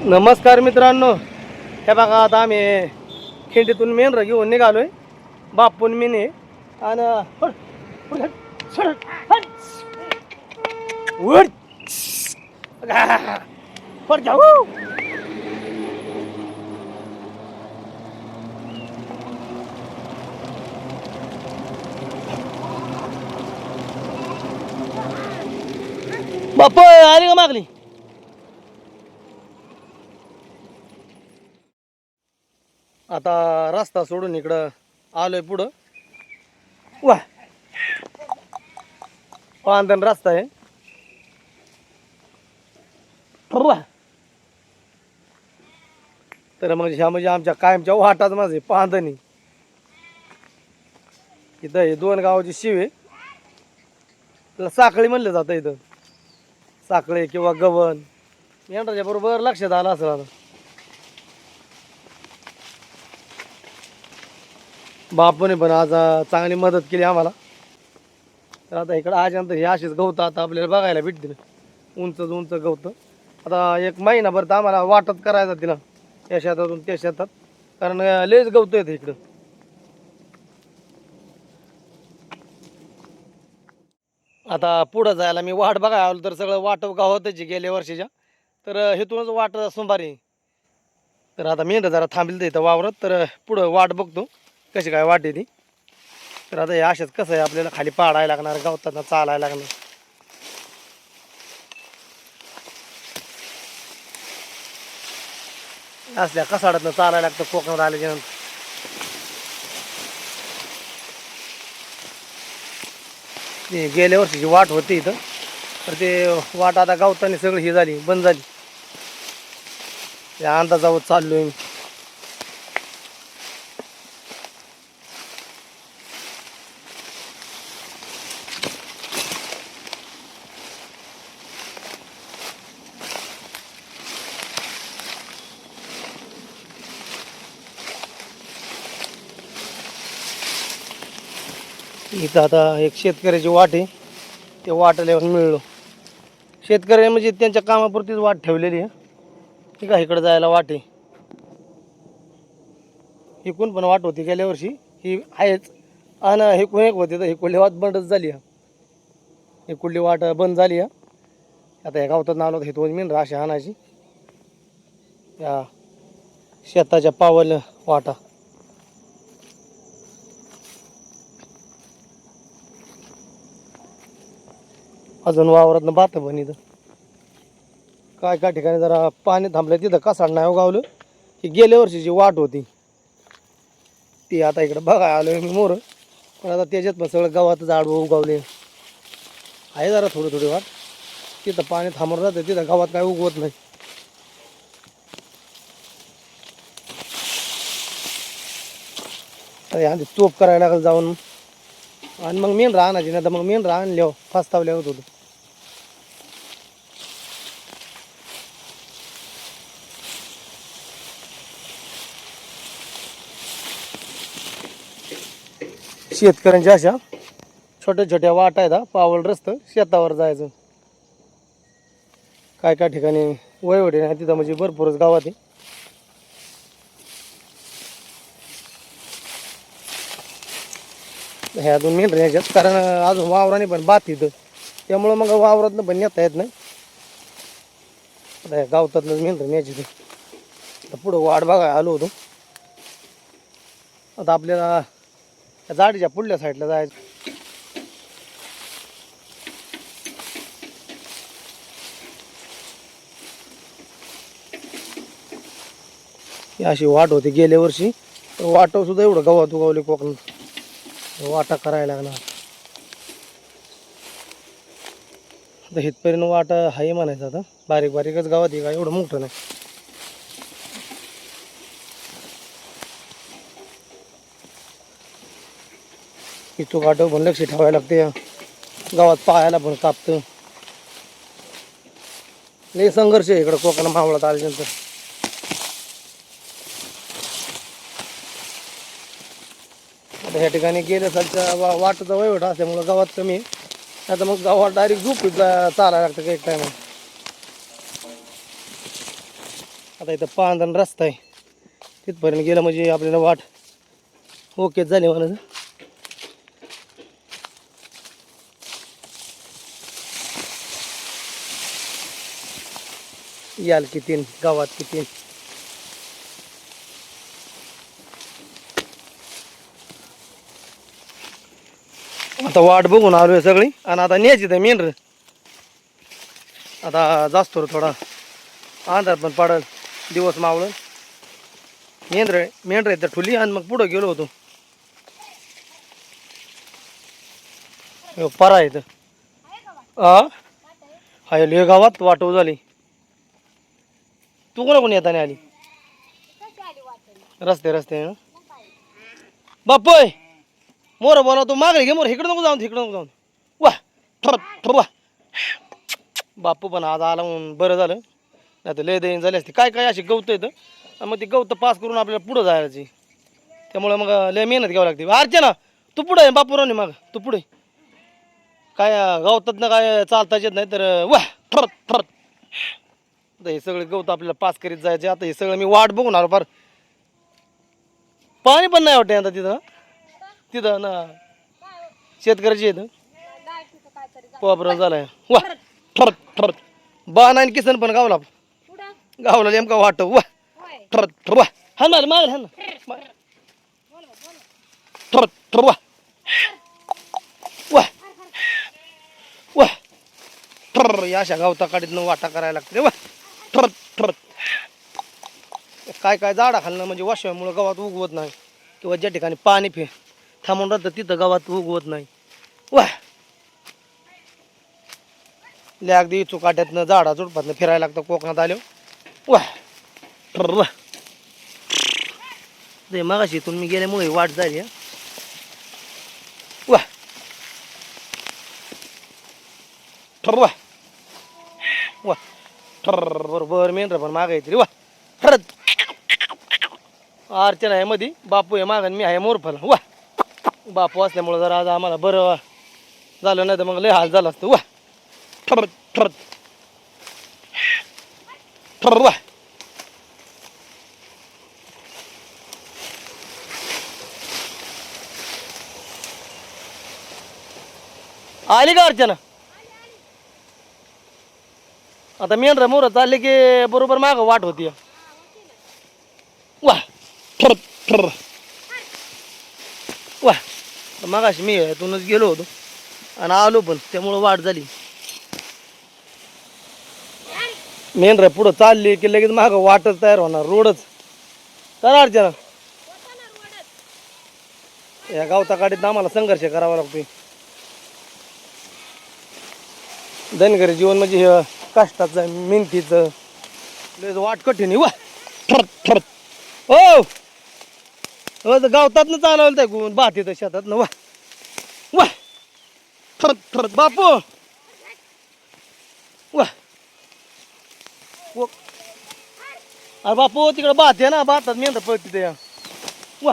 नमस्कार मित्रांनो. हे बघा आता आम्ही खिंडीतून मेंढरं घेऊन निघालोय. बापून मिने आणि बाप वर जाऊ. आली का मागली? आता रस्ता सोडून इकडं आलोय पुढं. वा. पांदन रस्ता आहे. वा. तर म्हणजे ह्या म्हणजे आमच्या कायमच्या वाटाच माझे पांदणी इथं हे दोन गावाची शिव आहे. त्याला साखळी म्हणलं जातं इथं. साखळे किंवा गवन. यांच्या बरोबर लक्षात आलं असं आता. बापूने पण आज चांगली मदत केली आम्हाला. तर आता इकडं आजनंतर हे असेच गवतं आता आपल्याला बघायला भेटतील. उंच उंच गवतं. आता एक महिनाभर तर आम्हाला वाटत करायचं तिला. या शेतातून त्या शेतात. कारण लयच गवतं येतं इकडं. आता पुढं जायला मी वाट बघायला आलो तर सगळं वाटव गावातच गेल्या वर्षीच्या. तर हेतूनच वाट सोमवारी तर आता मेंढ जरा थांबील इथं वावरत. तर पुढं वाट बघतो. कशी काय वाटते ती? तर आता हे अशाच कसं आहे आपल्याला खाली पाडायला लागणार गवताना चालायला लागणार. असल्या कसाडातनं चालायला लागतं कोकणात आल्याच्यानंतर. ते गेल्या वर्षीची वाट होती इथं. तर ते वाट आता गावताना सगळी ही झाली बंद झाली. या अंदाजावर चाललोय मी. इथं आता एक शेतकऱ्याची वाट आहे. ते वाटल्यावर मिळलो. शेतकऱ्याने म्हणजे त्यांच्या कामापुरतीच वाट ठेवलेली आहे. ठीक आहे इकडं जायला वाट आहे. इकून पण वाट होती गेल्या वर्षी. ही आहेच. आणि हे कोण एक होती तर ही कुठली वाट बंदच झाली आहे. ही कुठली वाट बंद झाली आहे. आता एका गावतात नावलं हे दोन मिन राशी आणायची. या शेताच्या पावल वाटा. अजून वावरातनं बात पण इथं. काय काय ठिकाणी जरा पाणी थांबलं तिथं कसाड नाही हो उगावलं की गेल्या वर्षीची वाट होती ती आता इकडं बघाय आलो मी मोर. पण आता त्याच्यात पण सगळं गावात झाड उगावले. आहे जरा थोडी थोडी वाट. तिथं पाणी थांबून जातं तिथं गावात काय उगवत नाही. तर आधी तोप करायला लागलं जाऊन. आणि मग मेन राहण्याची नाही तर मग मेन राहणल्यावर फास्तावल्या होत होतं. शेतकऱ्यांच्या अशा छोट्या छोट्या वाटा आहेत पावल रस्त शेतावर जायचं. काय काय ठिकाणी वयवडे नाही तिथं म्हणजे भरपूरच गावात आहे. ह्या अजून मेंढर याच्यात कारण अजून वावराने पण बात इथं. त्यामुळं मग वावरातनं पण नेता येत नाही. आता गावतातलं मेंढर न्यायची ते पुढं वाट बघा आलो होतो. आता आपल्याला त्या झाडीच्या पुढल्या साईडला जायचं. ही अशी वाट होती गेल्या वर्षी. तर सुद्धा एवढं गवत उगवले कोकण वाटा करायला लागणार. आता हितपर्यंत वाटा हाय म्हणायचं आता. बारीक बारीकच गावात आहे का? एवढं मोठं नाही. इथं गाठव पण लक्ष ठेवायला लागते गावात पाहायला पण कापतं. लय संघर्ष आहे इकडं कोकण मावळात आल्यानंतर. आता ह्या ठिकाणी गेल्या सालच्या वा वाटचा वयवट असल्यामुळं गावात कमी आहे. आता मग गावात डायरेक्ट झोप चालायला लागतं काही टायमा आता इथं पांधन रस्ता आहे. तिथपर्यंत गेलं म्हणजे आपल्याला वाट ओके झाली म्हणा याल किती गावात किती आता वाट बघून आलोय सगळी आणि आता न्यायची तर मेन आता जास्त थोडा. अंधार पण पडल दिवस मावळल. मेंढर मेंढर तर ठुली आणि मग पुढं गेलो होतो. परा आहे इथं. हा हाय ले गावात वाटव झाली. तू कोणा कोणी येताना आली? रस्ते रस्ते बापय मोर बोला तू मागले घे मोर. इकडं नको जाऊन इकडं नको जाऊन. वा ठर ठर वा बापू पण आज आला म्हणून बरं झालं. नाही तर लय देईन झाली असते. काय काय अशी गवतं येतं मग ती गवतं पास करून आपल्याला पुढं जायची. त्यामुळे मग लय मेहनत घ्यावी लागते. अर्चना तू पुढं आहे बापूरावनी मग. तू पुढे काय गवतात ना काय चालताच येत नाही तर वा ठरत ठरत आता हे सगळं गवत आपल्याला पास करीत जायचे. आता हे सगळं मी वाट बघून आलो फार. पाणी पण नाही वाटते आता तिथं. तिथं ना शेतकऱ्याची येतं प्रॉब्लेम झालाय. वा ठरत ठरत. बा नाही किसन पण गावला. गावला नेमका वाट. वा ठरत ठर वा हा ना मागेल हा ना ठरत ठर वा. वा. वा. ठर अशा गावता काढीत वाटा करायला लागते वा. ठरत काय काय झाडा खालनं म्हणजे वाशव्यामुळं गावात उगवत नाही. किंवा ज्या ठिकाणी पाणी फे थांबून राहतं तिथं गावात उगवत नाही. वा लॅग अगदी चुकाट्यातनं झाडा झुडपातनं फिरायला लागतं कोकणात आलो वा ठर वा ते मगाशी इथून मी गेल्यामुळे वाट झाली वा ठर वा बरोबर मेन पण मागायची रे वा. ठरत अर्चना आहे मध्ये बापू आहे मागं मी आहे मोरफला वा. बापू असल्यामुळं जरा आज आम्हाला बरं झालं नाही तर मग लय हाल झाला असतो वा. ठरत ठरत ठर वा. आली का अर्चना? आता मेंढरा मोर चालले की बरोबर माग वाट होती. वा ठर ठर. वा मागाशी मी यातूनच गेलो होतो आणि आलो पण त्यामुळं वाट झाली. मेंढरा पुढं चालली की लगेच माग वाटच तयार होणार रोडच. करा अर्चना. या गावता काढीत आम्हाला संघर्ष करावा लागतोय. धनगरी जीवन म्हणजे हे कष्टाचं मेहनतीचं लय वाट कठीण आहे. वा. ठरत ठरत हो हो गावतात ना चालवलं त्या गुण भात येतं शेतात ना वा. वा. ठरत ठरत बापू. वा. व- अरे बापू तिकडं भात आहे ना भातात मेंढर पळते ते. वा.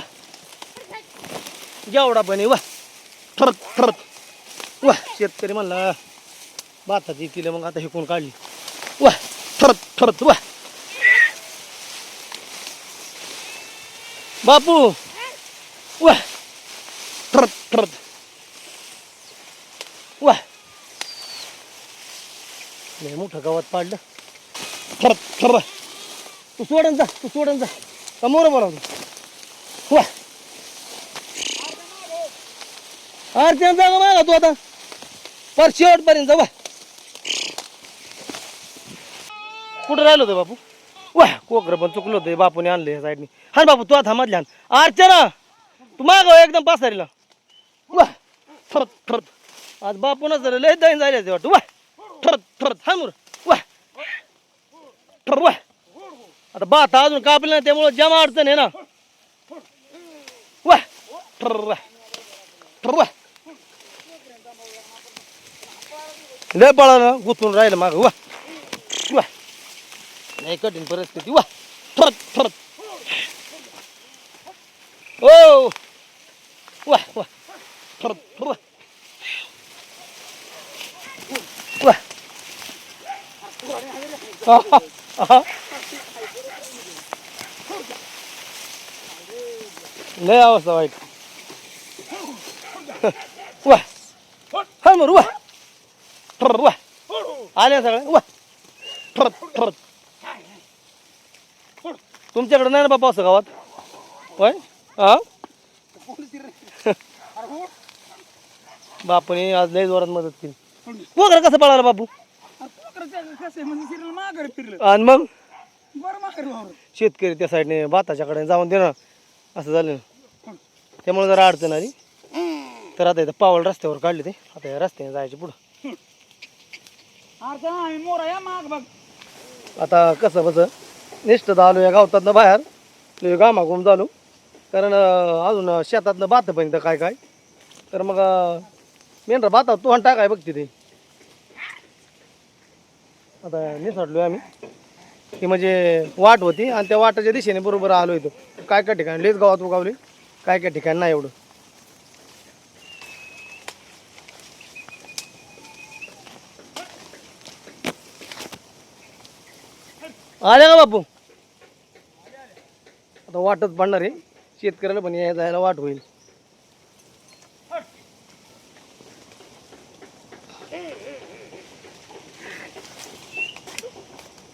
जेवढा पण वा. ठरत ठरत वा शेतकरी म्हणला. भाताची तिला मग आता हेकून काढली? वा ठरत ठरत वा. बापू वा. ठरत ठरत वा. नाही मोठं गावात पाडलं. ठरत ठर तू सोडन जा तू सोडन जा. समोर बोलावतो वा. अर्चना जा मग मागा तू आता. पर शेवटपर्यंत जा वा. कुठं राहिलो होतं बापू? वा कोकरं पण चुकलं होतं बापूने आणलं या साईडने. हा बापू तू आता मधल्या आण अर्चना तू माग हो, एकदम पासारीला. वा थरत थरत. आज बापू झालं लय दैन झाले वाटतं. वा थरत थरत. हा मुर. वा ठर वा आता बात अजून कापली नाही त्यामुळं जमा अडचण आहे ना. वा ठर वा ठर वा लय पळालं गुतून राहिलं माग. वा नाही कठीण परिस्थिती. वा थोडत थोडत हो. वा वा थोडत थोड वा. लय अवस्था वाईट. वा. हा मरू वा. थोडत वा. आल्या सगळ्या. वा. थोडत थोडत तुमच्याकडे नाही ना बाबा असं गावात? होय? हा? बापूने आज लय जोरात मदत केली. वगैरे कसं पळाला बापू? माघारी फिरलं आणि मग? बरं माघारी वावर शेतकरी त्या साईडने भाताच्याकडे जाऊन दे ना. असं झालं. ना त्यामुळे जरा अडचण आली. तर आता इथं पावल रस्त्यावर काढले ते. आता या रस्त्याने जायचे पुढं. आता आम्ही मोरा या माग बघ. आता कसं बसं? निष्ठत आलो या गावतातनं बाहेर. लय गामागुम झालो. कारण अजून शेतातनं बात पण तर काय काय. तर मग अं, मेंढरा बातात तोहण टाकाय बघ तिथे आता निसटलो आम्ही. ती म्हणजे वाट होती आणि त्या वाटाच्या दिशेने बरोबर आलो इथं. काय काय ठिकाण? लेच गावात उगावले. काय काय ठिकाण नाही एवढं. आले का बापू? वाटच पडणार आहे. शेतकऱ्याला पण या जायला वाट होईल.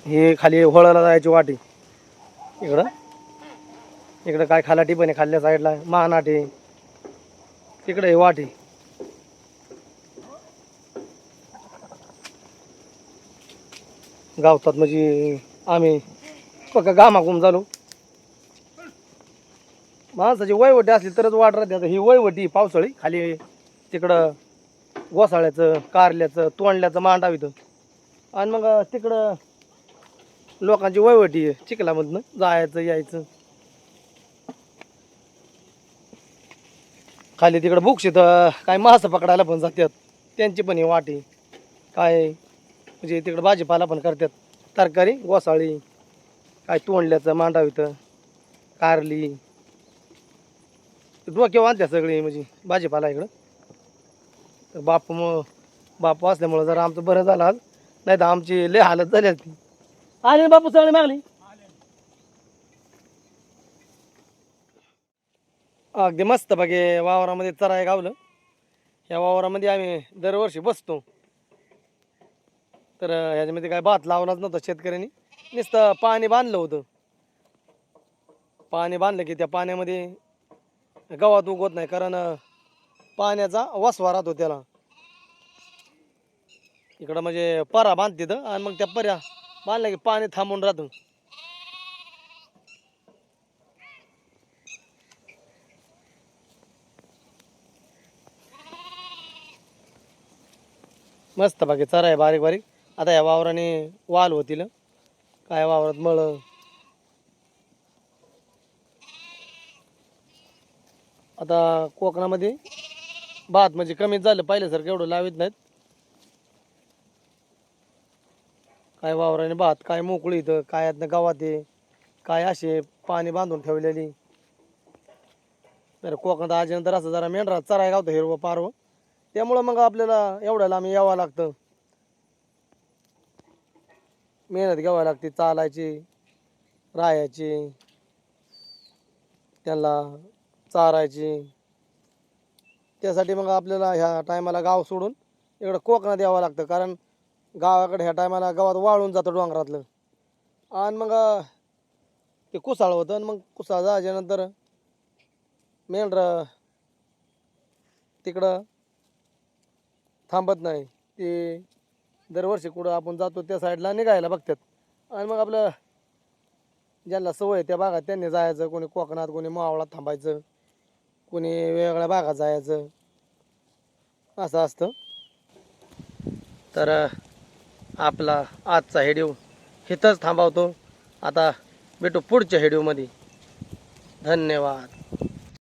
हे खाली होळाला जायची वाटी इकडं. इकडं काय खालाटी पण आहे खाल्ल्या साईडला महानाटी तिकडे हे वाटी गावतात म्हणजे आम्ही बघा गामागुम झालो. माणसाची वयवटी असली तरच वाट राहते. आता ही वयवटी पावसाळी खाली तिकडं गोसाळ्याचं कारल्याचं तोंडल्याचं मांडाव इथं. आणि मग तिकडं लोकांची वयवटी आहे चिखलामधनं जायचं यायचं. खाली तिकडं बुकशीत काय मासं पकडायला पण जातात त्यांची पण ही वाटी काय म्हणजे तिकडं भाजीपाला पण करतात तरकारी गोसाळी काय तोंडल्याचं मांडाव इथं. कारली डोक्यावर आणत्या सगळी म्हणजे भाजीपाला इकडं. तर बापू मग बापू असल्यामुळं जरा आमचं बरं झालं आज. नाही तर आमची लय हालत झाली असती आले ना बापू सगळी मागली? अगदी मस्त बघे वावरामध्ये चराय गावलं. या वावरामध्ये आम्ही दरवर्षी बसतो. तर ह्याच्यामध्ये काय भात लावलाच नव्हता शेतकऱ्यांनी. नुसतं पाणी बांधलं होतं. पाणी बांधलं की त्या पाण्यामध्ये गवात उगवत नाही कारण पाण्याचा वसवा राहतो त्याला. इकडं म्हणजे परा बांधते तिथं आणि मग त्या पर्या बांधल्या की पाणी थांबून राहतो. मस्त बाकी चरा आहे बारीक बारीक. आता या वावराने वाल होतील. काय वावरात मळ? आता कोकणामध्ये भात म्हणजे कमीच झालं पाहिल्यासारखं एवढं लावित नाहीत. काय वावराने भात काय मोकळी इथं काय यातनं गावात आहे काय असे पाणी बांधून ठेवलेली. तर कोकणात आल्यानंतर असं जरा मेंढरा चराय गावतं हिरवं पारवं. त्यामुळं मग आपल्याला एवढ्याला आम्ही यावं लागतं. मेहनत घ्यावी लागते चालायची राहायची. त्यांना चारायची. त्यासाठी मग आपल्याला ह्या टायमाला गाव सोडून इकडं कोकणात यावं लागतं. कारण गावाकडे ह्या टायमाला गावात वाळून जातं डोंगरातलं. आणि मग ते कुसाळ होतं. आणि मग कुसाळ जायच्यानंतर मेंढरं तिकडं थांबत नाही. ते दरवर्षी कुठं आपण जातो त्या साईडला निघायला बघतात. आणि मग आपलं ज्यांना सवय आहे त्या भागात त्यांनी जायचं. कोणी कोकणात कोणी मावळात थांबायचं. कोणी वेगवेगळ्या भागात जायचं? असं असतं. तर आपला आजचा हेडिओ इथंच थांबवतो. आता भेटू पुढच्या हेडिओमध्ये. धन्यवाद.